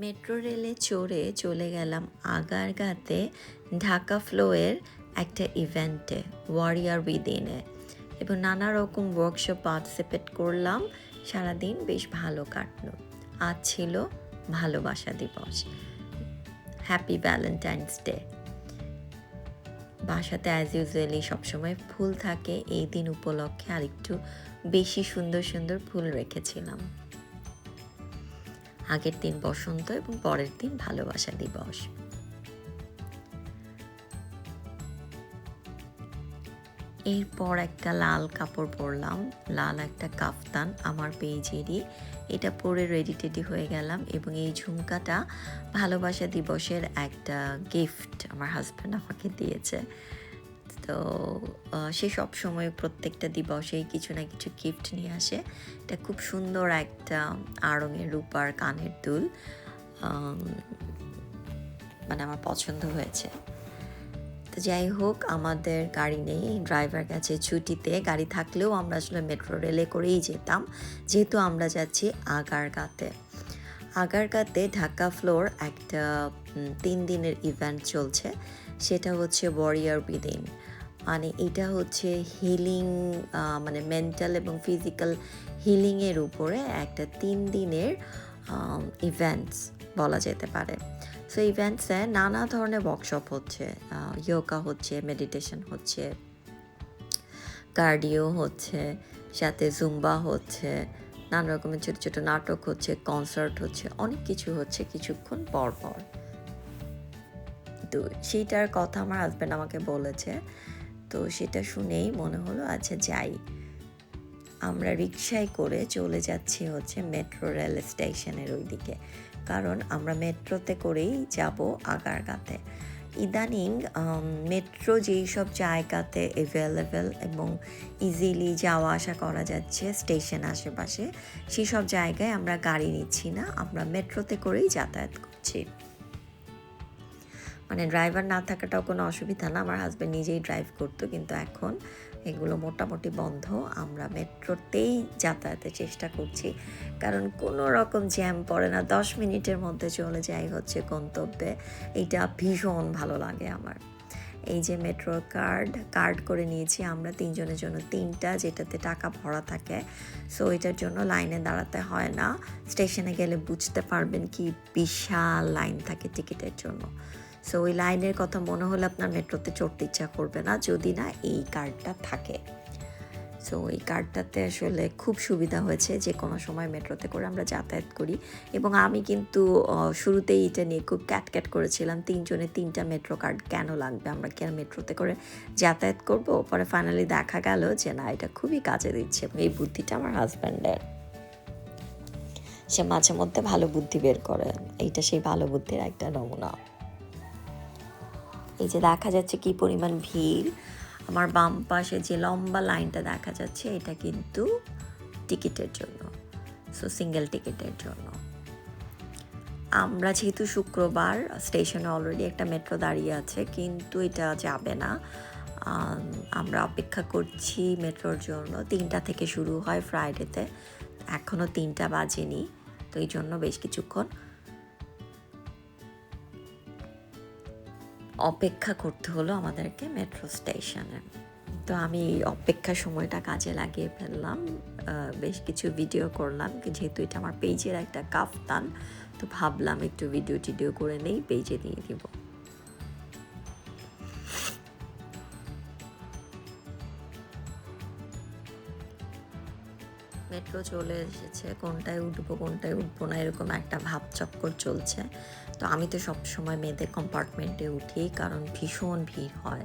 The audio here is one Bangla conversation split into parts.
মেট্রো রেলে চড়ে চলে গেলাম আগারগাতে ঢাকা ফ্লোয়ের একটা ইভেন্টে ওয়ারিয়ার উইদিনে এবং নানা রকম ওয়ার্কশপ পার্টিসিপেট করলাম। সারাদিন বেশ ভালো কাটলো। আজ ছিল ভালোবাসা দিবস। হ্যাপি ভ্যালেন্টাইন্স ডে বাসাতে অ্যাজ ইউজুয়ালি সবসময় ফুল থাকে। এই দিন উপলক্ষে আরেকটু বেশি সুন্দর সুন্দর ফুল রেখেছিলাম। আগের দিন বসন্ত এবং পরের দিন ভালোবাসা দিবস। এরপর একটা লাল কাপড় পরলাম, লাল একটা কাফতান আমার পেজেরই। এটা পরে রেডি টেডি হয়ে গেলাম এবং এই ঝুমকাটা ভালোবাসা দিবসের একটা গিফট আমার হাজব্যান্ড আমাকে দিয়েছে। তো সে সব সময় প্রত্যেকটা দিবসেই কিছু না কিছু গিফট নিয়ে আসে। এটা খুব সুন্দর একটা আড়ঙের রূপার কানের দুল মানে আমার পছন্দ হয়েছে। তো যাই হোক, আমাদের গাড়ি নেই ড্রাইভার গেছে ছুটিতে। গাড়ি থাকলেও আমরা আসলে মেট্রো রেলে করেই যেতাম। যেহেতু আমরা যাচ্ছি আগারগাতে। আগারগাতে ঢাকা ফ্লোর একটা তিন দিনের ইভেন্ট চলছে। সেটা হচ্ছে ওয়ারিয়ার উইদিন মানে এটা হচ্ছে হিলিং মানে মেন্টাল এবং ফিজিক্যাল হিলিংয়ের উপরে একটা তিন দিনের ইভেন্টস বলা যেতে পারে। সো ইভেন্টসে নানা ধরনের ওয়ার্কশপ হচ্ছে ইয়োগা হচ্ছে মেডিটেশন হচ্ছে কার্ডিও হচ্ছে, সাথে জুম্বা হচ্ছে, নানা রকমের ছোটো ছোটো নাটক হচ্ছে কনসার্ট হচ্ছে, অনেক কিছু হচ্ছে কিছুক্ষণ পর পর। তো সেইটার কথা আমার হাজব্যান্ড আমাকে বলেছে তো সেটা শুনেই মনে হলো আচ্ছা যাই। আমরা রিক্সায় করে চলে যাচ্ছি হচ্ছে মেট্রো রেল স্টেশনের ওইদিকে। কারণ আমরা মেট্রোতে করেই যাব আগারগাতে। ইদানিং মেট্রো যেই সব জায়গাতে অ্যাভেলেবেল এবং ইজিলি যাওয়া আসা করা যাচ্ছে স্টেশন আশেপাশে সেই সব জায়গায় আমরা গাড়ি নিচ্ছি না। আমরা মেট্রোতে করেই যাতায়াত করছি। মানে ড্রাইভার না থাকাটাও কোনো অসুবিধা না। আমার হাজব্যান্ড নিজেই ড্রাইভ করতো, কিন্তু এখন এগুলো মোটামুটি বন্ধ। আমরা মেট্রোতেই যাতায়াতের চেষ্টা করছি। কারণ কোনো রকম জ্যাম পড়ে না। দশ মিনিটের মধ্যে চলে যাই হচ্ছে গন্তব্যে। এইটা ভীষণ ভালো লাগে আমার। এই যে মেট্রো কার্ড কার্ড করে নিয়েছি আমরা তিনজনের জন্য। তিনটা যেটাতে টাকা ভরা থাকে সো এটার জন্য লাইনে দাঁড়াতে হয় না। স্টেশনে গেলে বুঝতে পারবেন কি বিশাল লাইন থাকে টিকিটের জন্য। সো ওই লাইনের কথা মনে হলে আপনার মেট্রোতে চড়তে ইচ্ছা করবে না, যদি না এই কার্ডটা থাকে। সো এই কার্ডটাতে আসলে খুব সুবিধা হয়েছে যে, কোনো সময় মেট্রোতে করে আমরা যাতায়াত করি। এবং আমি কিন্তু শুরুতেই এটা নিয়ে খুব ক্যাট ক্যাট করেছিলাম, তিনজনে তিনটা মেট্রো কার্ড কেন লাগবে? আমরা কি আর মেট্রোতে করে যাতায়াত করব? পরে ফাইনালি দেখা গেল যে, না, এটা খুবই কাজে দিচ্ছে এই বুদ্ধিটা আমার হাজব্যান্ডের সে মাঝে মধ্যে ভালো বুদ্ধি বের করে। এইটা সেই ভালো বুদ্ধির একটা নমুনা। এই যে দেখা যাচ্ছে কি পরিমাণ ভিড় আমার বাম পাশে যে লম্বা লাইনটা দেখা যাচ্ছে এটা কিন্তু টিকিটের জন্য সো সিঙ্গেল টিকিটের জন্য। আমরা যেহেতু শুক্রবার স্টেশনে অলরেডি একটা মেট্রো দাঁড়িয়ে আছে কিন্তু এটা যাবে না। আম, আমরা অপেক্ষা করছি মেট্রোর জন্য। তিনটা থেকে শুরু হয় ফ্রাইডেতে এখনও তিনটা বাজেনি তো এই জন্য বেশ কিছুক্ষণ অপেক্ষা করতে হলো আমাদেরকে মেট্রো স্টেশনে তো আমি অপেক্ষা সময়টা কাজে লাগিয়ে ফেললাম। বেশ কিছু ভিডিও করলাম, যেহেতু এটা আমার পেজের একটা কাফতান, তো ভাবলাম একটু ভিডিও টিডিও করে নেই পেজে দিয়ে দিব। চলে এসেছে, কোনটায় উঠবো কোনটায় উঠবো না, এরকম একটা ভাব চক্কর চলছে। তো আমি তো সব সময় মেয়েদের কম্পার্টমেন্টে উঠি, কারণ ভীষণ ভিড় হয়।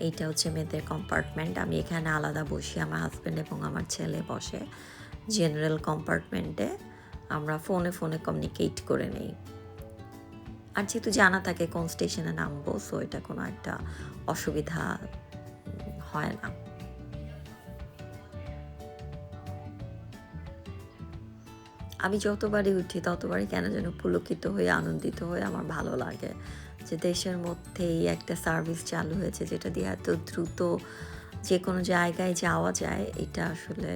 এইটা হচ্ছে মেয়েদের কম্পার্টমেন্ট আমি এখানে আলাদা বসি, আমার হাজব্যান্ড এবং আমার ছেলে বসে জেনারেল কম্পার্টমেন্টে আমরা ফোনে ফোনে কমিউনিকেট করে নেই। আর যেহেতু জানা থাকে কোন স্টেশনে নামবো সো এটা কোনো একটা অসুবিধা হয় না। আমি যতবারই উঠি, ততবারই কেন যেন পুলকিত হয়ে, আনন্দিত হয়ে আমার ভালো লাগে। যে দেশের মধ্যেই একটা সার্ভিস চালু হয়েছে, যেটা দিয়ে এত দ্রুত যে কোনো জায়গায় যাওয়া যায়, এটা আসলে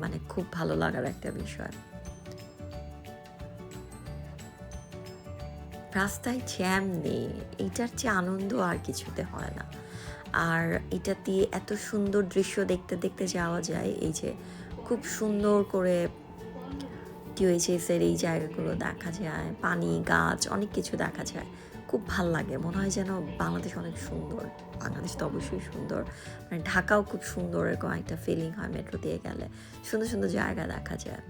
মানে খুব ভালো লাগার একটা বিষয়। রাস্তায় জ্যাম নেই, এটার চেয়ে আনন্দ আর কিছুতে হয় না। আর এটা দিয়ে এত সুন্দর দৃশ্য দেখতে দেখতে যাওয়া যায়, এই যে খুব সুন্দর করে টিউএইচএসের এই জায়গাগুলো দেখা যায়, পানি, গাছ, অনেক কিছু দেখা যায়। খুব ভালো লাগে, মনে হয় যেন বাংলাদেশ অনেক সুন্দর। বাংলাদেশ তো অবশ্যই সুন্দর। মানে ঢাকাও খুব সুন্দর এরকম একটা ফিলিং হয় মেট্রো দিয়ে গেলে। সুন্দর সুন্দর জায়গা দেখা যায়।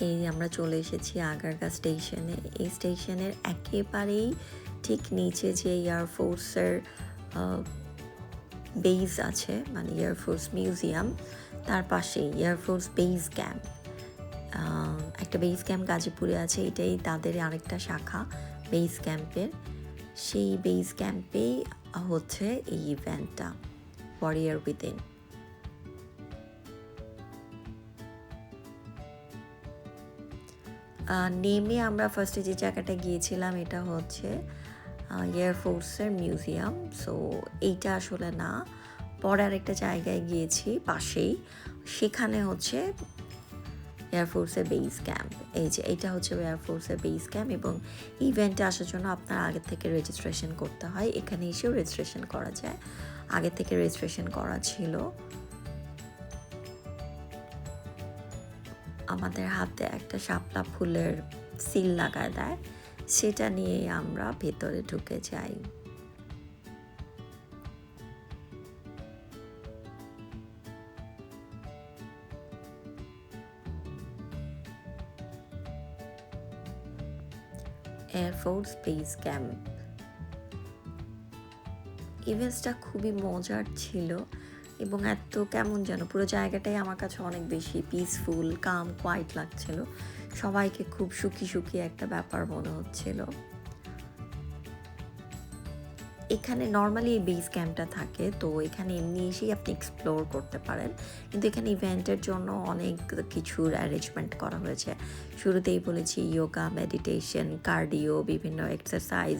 এই আমরা চলে এসেছি আগারগা স্টেশনে এই স্টেশনের একেবারেই ঠিক নিচে যে এয়ারফোর্সের বেজ আছে মানে এয়ারফোর্স মিউজিয়াম তার পাশে এয়ারফোর্স বেস ক্যাম্প একটা বেস ক্যাম্প গাজীপুরে আছে, এটাই তাদের আরেকটা শাখা বেস ক্যাম্পের সেই বেস ক্যাম্পেই হচ্ছে এই ইভেন্টটা ওয়ারিয়ার উইদিন নেমে আমরা ফার্স্টে যে জায়গাটা গিয়েছিলাম, এটা হচ্ছে এয়ারফোর্সের মিউজিয়াম সো এইটা আসলে না। পরে আরেকটা জায়গায় গিয়েছি পাশেই। সেখানে হচ্ছে এয়ারফোর্সের বেস ক্যাম্প এই যে, এটা হচ্ছে এয়ারফোর্সের বেস ক্যাম্প এবং ইভেন্টে আসার জন্য আপনার আগে থেকে রেজিস্ট্রেশন করতে হয়। এখানে এসেও রেজিস্ট্রেশন করা যায়। আগে থেকে রেজিস্ট্রেশন করা ছিল আমাদের হাতে একটা শাপলা ফুলের সিল লাগায় দেয়। সেটা নিয়ে আমরা ভেতরে ঢুকে যাই। এয়ারফোর্স স্পেস ক্যাম্প ইভেন্টসটা খুবই মজার ছিল এবং এত কেমন যেন, পুরো জায়গাটাই আমার কাছে অনেক বেশি পিসফুল কাম কোয়াইট লাগছিল। সবাইকে খুব সুখী সুখী একটা ব্যাপার মনে হচ্ছিল। এখানে নর্মালি এই বেস ক্যাম্পটা থাকে, তো এখানে এমনি এসেই আপনি এক্সপ্লোর করতে পারেন। কিন্তু এখানে ইভেন্টের জন্য অনেক কিছুর অ্যারেঞ্জমেন্ট করা হয়েছে। শুরুতেই বলেছি ইয়োগা মেডিটেশন কার্ডিও বিভিন্ন এক্সারসাইজ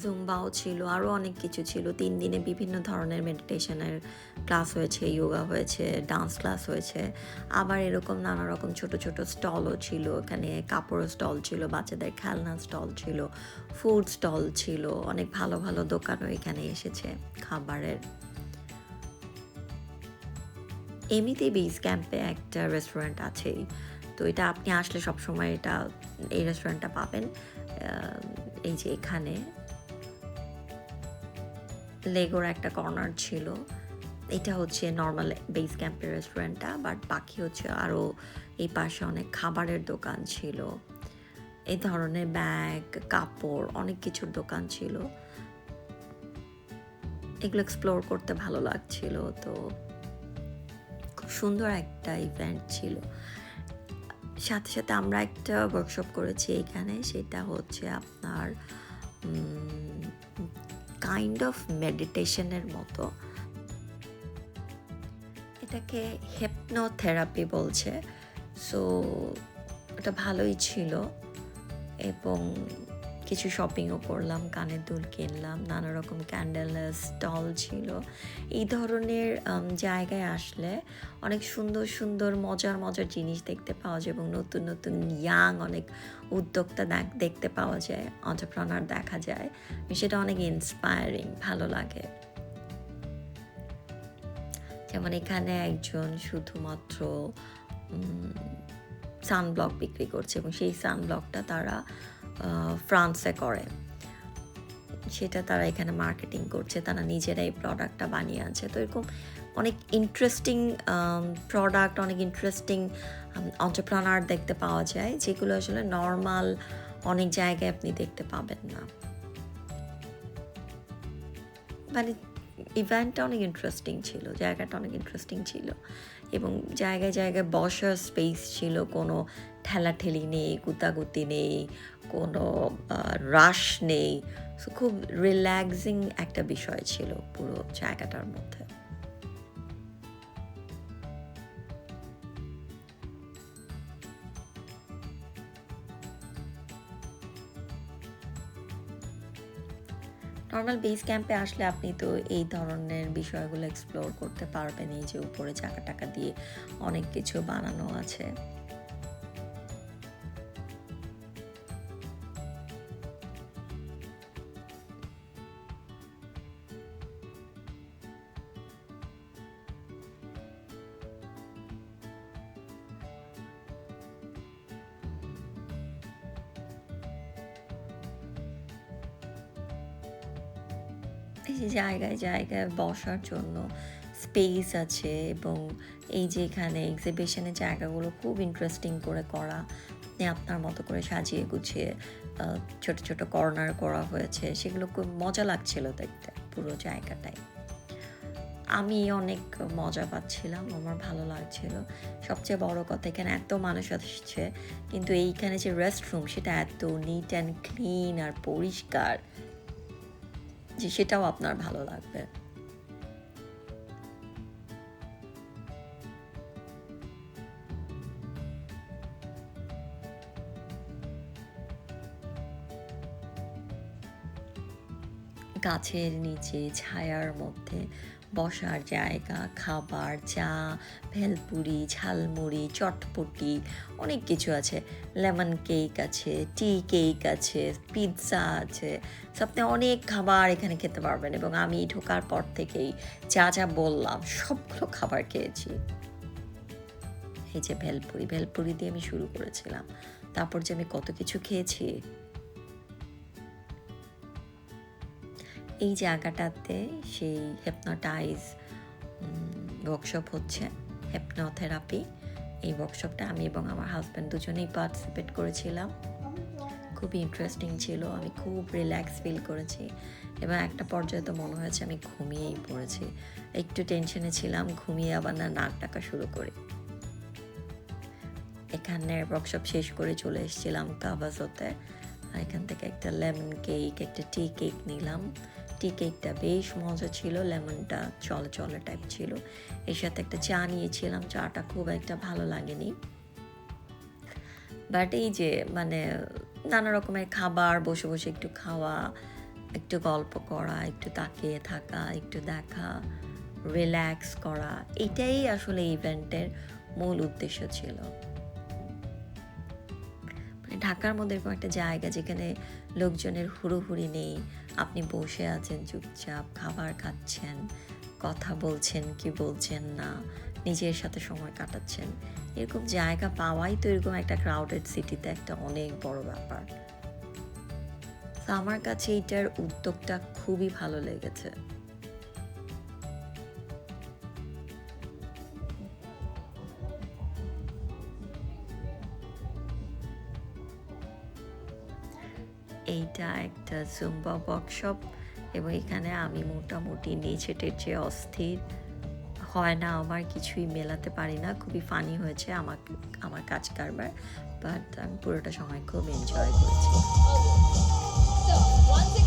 জুম্বাও ছিল আরও অনেক কিছু ছিল। তিন দিনে বিভিন্ন ধরনের মেডিটেশনের ক্লাস হয়েছে ইয়োগা হয়েছে ডান্স ক্লাস হয়েছে। আবার এরকম নানা রকম ছোট ছোট স্টলও ছিল। এখানে কাপড় স্টল ছিল, বাচ্চাদের খেলনা স্টল ছিল ফুড স্টল ছিল, অনেক ভালো ভালো দোকানও এখানে এসেছে খাবারের। এমনিতেই বেস ক্যাম্পে একটা রেস্টুরেন্ট আছেই। তো এটা আপনি আসলে সবসময় এটা, এই রেস্টুরেন্টটা পাবেন। এই যে এখানে। লেগোর একটা কর্নার ছিল। এটা হচ্ছে নর্মাল বেস ক্যাম্পের রেস্টুরেন্টটা বাট বাকি হচ্ছে আরও এই পাশে অনেক খাবারের দোকান ছিল। এই ধরনের ব্যাগ কাপড়, অনেক কিছুর দোকান ছিল। এগুলো এক্সপ্লোর করতে ভালো লাগছিল, তো খুব সুন্দর একটা ইভেন্ট ছিল। সাথে সাথে আমরা একটা ওয়ার্কশপ করেছি এখানে, সেটা হচ্ছে আপনার কাইন্ড অফ মেডিটেশনের মতো। এটাকে হেপনোথেরাপি বলছে। সো এটা ভালোই ছিল। এবং কিছু শপিংও করলাম, কানের দুল কিনলাম, নানা রকম ক্যান্ডেল স্টল ছিল। এই ধরনের জায়গায় আসলে অনেক সুন্দর সুন্দর, মজার মজার জিনিস দেখতে পাওয়া যায় এবং নতুন নতুন ইয়াং অনেক উদ্যোক্তা দেখতে পাওয়া যায় অন্টারপ্রনার দেখা যায়। সেটা অনেক ইন্সপায়ারিং ভালো লাগে। যেমন এখানে একজন শুধুমাত্র সানব্লক বিক্রি করছে এবং সেই সানব্লকটা তারা ফ্রান্সে করে। সেটা তারা এখানে মার্কেটিং করছে, তারা নিজেরাই প্রোডাক্টটা বানিয়ে আছে তো এরকম অনেক ইন্টারেস্টিং প্রোডাক্ট অনেক ইন্টারেস্টিং অন্টারপ্রানার দেখতে পাওয়া যায়, যেগুলো আসলে নর্মাল অনেক জায়গায় আপনি দেখতে পাবেন না। মানে ইভেন্টটা অনেক ইন্টারেস্টিং ছিল, জায়গাটা অনেক ইন্টারেস্টিং ছিল। এবং জায়গায় জায়গায় বসার স্পেস ছিল, কোনো ঠেলাঠেলি নেই, গুতাগুতি নেই, কোনো রাশ নেই। খুব রিল্যাক্সিং একটা বিষয় ছিল পুরো জায়গাটার মধ্যে। নর্মাল বেস ক্যাম্পে আসলে আপনি তো এই ধরনের বিষয়গুলো এক্সপ্লোর করতে পারবেন, এই যে উপরে চাকা টাকা দিয়ে অনেক কিছু বানানো আছে। এই যে জায়গায় জায়গায় বসার জন্য স্পেস আছে এবং এই যে এখানে এক্সিবিশনের জায়গাগুলো খুব ইন্টারেস্টিং করে করা। আপনি আপনার মতো করে সাজিয়ে গুছিয়ে ছোট ছোট কর্নার করা হয়েছে। সেগুলো খুব মজা লাগছিল দেখতে পুরো জায়গাটাই আমি অনেক মজা পাচ্ছিলাম, আমার ভালো লাগছিল। সবচেয়ে বড় কথা এখানে এত মানুষ আসছে, কিন্তু এইখানে যে রেস্টরুম সেটা এত নিট অ্যান্ড ক্লিন আর পরিষ্কার। যে সেটাও আপনার ভালো লাগবে। গাছের নিচে ছায়ার মধ্যে বসার জায়গা, খাবার, চা, ভেলপুরি, ঝালমুড়ি, চটপটি, অনেক কিছু আছে। লেমন কেক আছে, টি কেক আছে, পিৎজা আছে। আপনি অনেক খাবার এখানে খেতে পারবেন এবং আমি ঢোকার পর থেকেই যা যা বললাম সবগুলো খাবার খেয়েছি। এই যে ভেলপুরি ভেলপুরি দিয়ে আমি শুরু করেছিলাম। তারপর যে আমি কত কিছু খেয়েছি এই জায়গাটাতে সেই হেপনোটাইজ ওয়ার্কশপ হচ্ছে হেপনোথেরাপি এই ওয়ার্কশপটা আমি এবং আমার হাজব্যান্ড দুজনেই পার্টিসিপেট করেছিলাম। খুবই ইন্টারেস্টিং ছিল, আমি খুব রিল্যাক্স ফিল করেছি এবং একটা পর্যায়ে তো মনে হয়েছে আমি ঘুমিয়েই পড়েছি। একটু টেনশনে ছিলাম, ঘুমিয়ে আবার না, নাক ডাকা শুরু করি। এখানে ওয়ার্কশপ শেষ করে চলে এসেছিলাম কাবাজোতে এখান থেকে একটা লেমন কেক একটা টি কেক নিলাম। টি কেকটা বেশ মজা ছিল লেমনটা চলে চলে টাইপ ছিল। এর সাথে একটা চা নিয়েছিলাম, চাটা খুব একটা ভালো লাগেনি। বাট এই যে মানে নানা রকমের খাবার, বসে বসে একটু খাওয়া, একটু গল্প করা, একটু তাকিয়ে থাকা, একটু দেখা রিল্যাক্স করা, এটাই আসলে ইভেন্টের মূল উদ্দেশ্য ছিল। মানে ঢাকার মধ্যে এরকম একটা জায়গা যেখানে লোকজনের হুড়োহুড়ি নেই আপনি বসে আছেন, চুপচাপ খাবার খাচ্ছেন, কথা বলছেন, কি বলছেন না, নিজের সাথে সময় কাটাচ্ছেন। এরকম জায়গা পাওয়াই তো এরকম একটা ক্রাউডেড সিটিতে একটা অনেক বড় ব্যাপার। তো আমার কাছে এইটার উদ্যোগটা খুবই ভালো লেগেছে। এইটা একটা জুম্বা ওয়ার্কশপ এবং এখানে আমি মোটামুটি নেচে টেচে অস্থির। হয় না আমার কিছুই মেলাতে পারি না। খুবই ফানি হয়েছে আমাকে আমার কাজ কারবার বাট আমি পুরোটা সময় খুব এনজয় করেছি। So, once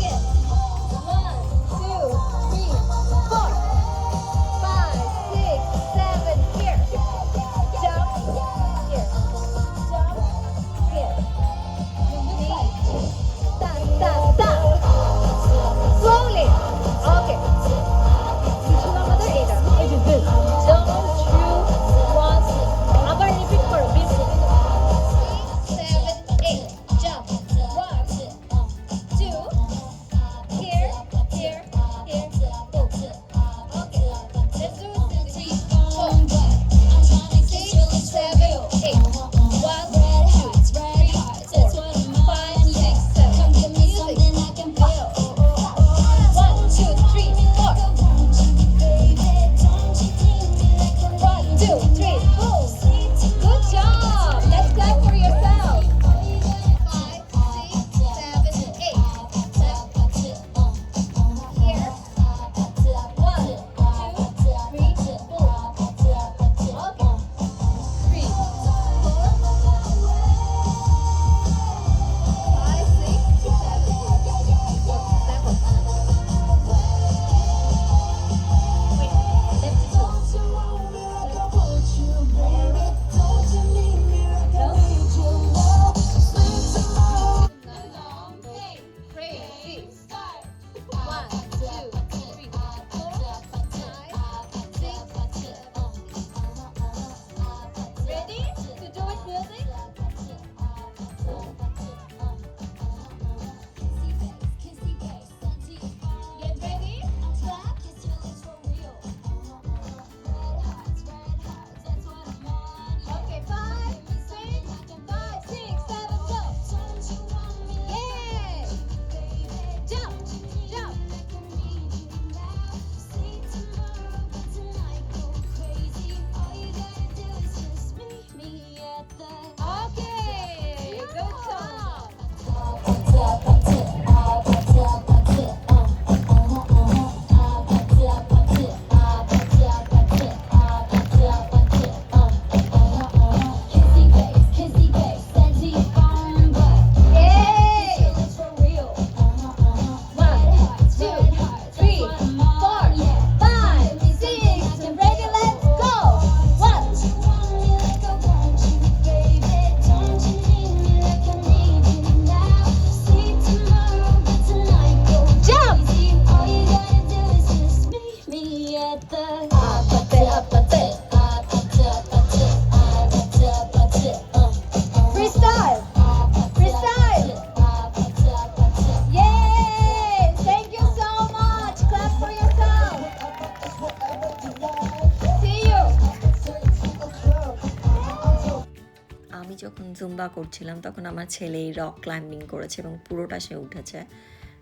করছিলাম, তখন আমার ছেলে এই রক ক্লাইম্বিং করেছে এবং পুরোটা সে উঠেছে।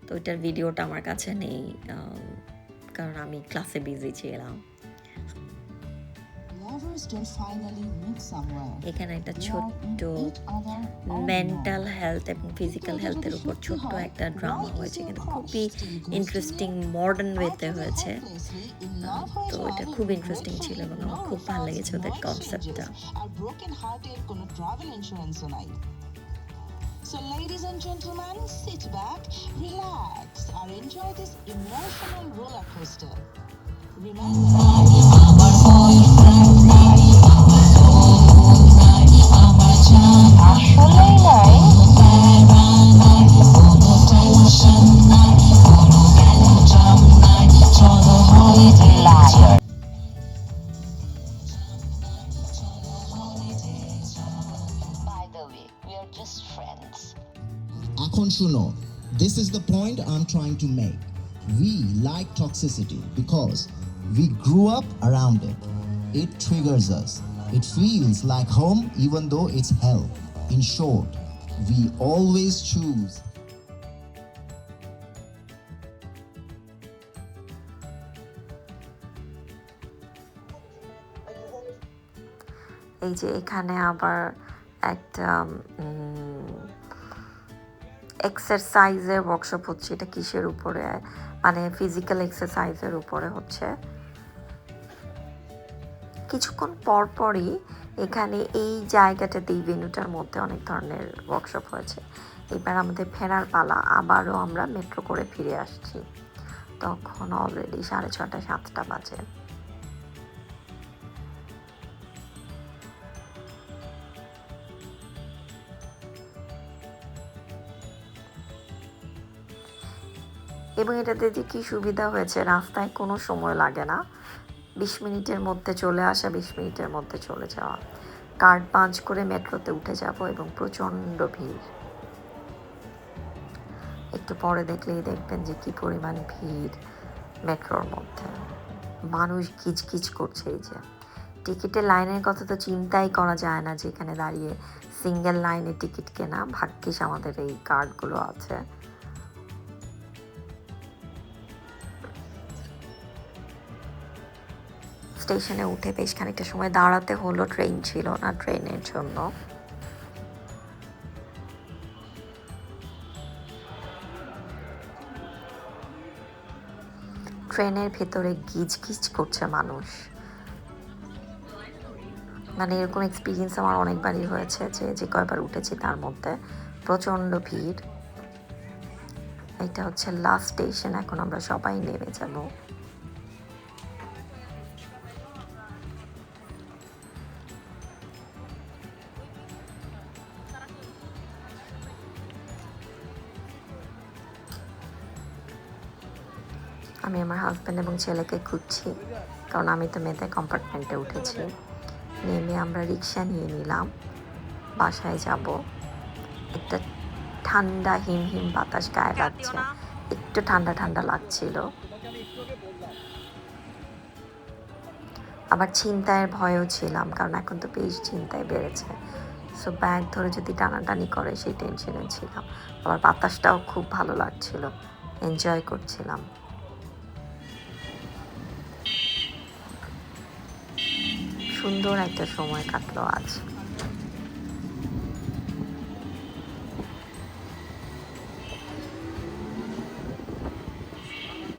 তো ওইটার ভিডিওটা আমার কাছে নেই কারণ আমি ক্লাসে বিজি ছিলাম। এখানে একটা ছোট্ট মেন্টাল. হেলথ এবং ফিজিক্যাল হেলথের উপর ছোট্ট একটা ড্রামা হয়েছে কিন্তু খুবই ইন্টারেস্টিং মডার্ন ওয়েতে হয়েছে তো এটা খুব ইন্টারেস্টিং ছিল এবং আমার খুব ভালো লেগেছে ওদের কনসেপ্টটা So ladies and gentlemen, sit back, relax, and enjoy this emotional roller coaster. Remember, এখন শুনো this is the point i'm trying to make we like toxicity because we grew up around it it triggers us it feels like home even though it's hell in short we always choose এই যে এখানে আবার একটা এক্সারসাইজের ওয়ার্কশপ হচ্ছে এটা কিসের উপরে? মানে ফিজিক্যাল এক্সারসাইজের উপরে হচ্ছে। কিছুক্ষণ পর পরই এখানে এই জায়গাটাতে এই ভেন্যুটার মধ্যে অনেক ধরনের ওয়ার্কশপ হয়েছে। এবার আমাদের ফেরার পালা, আবারও আমরা মেট্রো করে ফিরে আসছি। তখন অলরেডি সাড়ে ছটা সাতটা বাজে। এবং এটাতে যে কী সুবিধা হয়েছে, রাস্তায় কোনো সময় লাগে না। বিশ মিনিটের মধ্যে চলে আসা, বিশ মিনিটের মধ্যে চলে যাওয়া। কার্ড পাঞ্চ করে মেট্রোতে উঠে যাব এবং প্রচণ্ড ভিড়। একটু পরে দেখলেই দেখবেন যে কি পরিমাণ ভিড় মেট্রোর মধ্যে। মানুষ কিচকিচ করছে এই যে। টিকিটের লাইনের কথা তো চিন্তাই করা যায় না যেখানে দাঁড়িয়ে সিঙ্গেল লাইনে টিকিট কেনা। ভাগ্যিস আমাদের এই কার্ডগুলো আছে। স্টেশনে উঠে বেশ খানিকটা সময় দাঁড়াতে হলো ট্রেন ছিল না ট্রেনের জন্য। ট্রেনের ভেতরে গিজ গিজ করছে মানুষ। মানে এরকম এক্সপিরিয়েন্স আমার অনেকবারই হয়েছে যে যে কয়বার উঠেছি তার মধ্যে। প্রচণ্ড ভিড়। এটা হচ্ছে লাস্ট স্টেশন এখন আমরা সবাই নেমে যাব। হাজব্যান্ড এবং ছেলেকে খুঁজছি কারণ আমি তো মেয়েদের কম্পার্টমেন্টে উঠেছি। নেমে আমরা রিক্সা নিয়ে নিলাম বাসায় যাব। একটা ঠান্ডা হিম হিম বাতাস গায়ে লাগছে। একটু ঠান্ডা ঠান্ডা লাগছিল। আবার ছিনতাইয়ের ভয়ও ছিলাম কারণ এখন তো বেশ চিন্তায় বেড়েছে। সো ব্যাগ ধরে যদি টানাটানি করে সেই টেনশনে ছিলাম। আবার বাতাসটাও খুব ভালো লাগছিল। এনজয় করছিলাম। সুন্দর একটা সময় কাটলো আজ।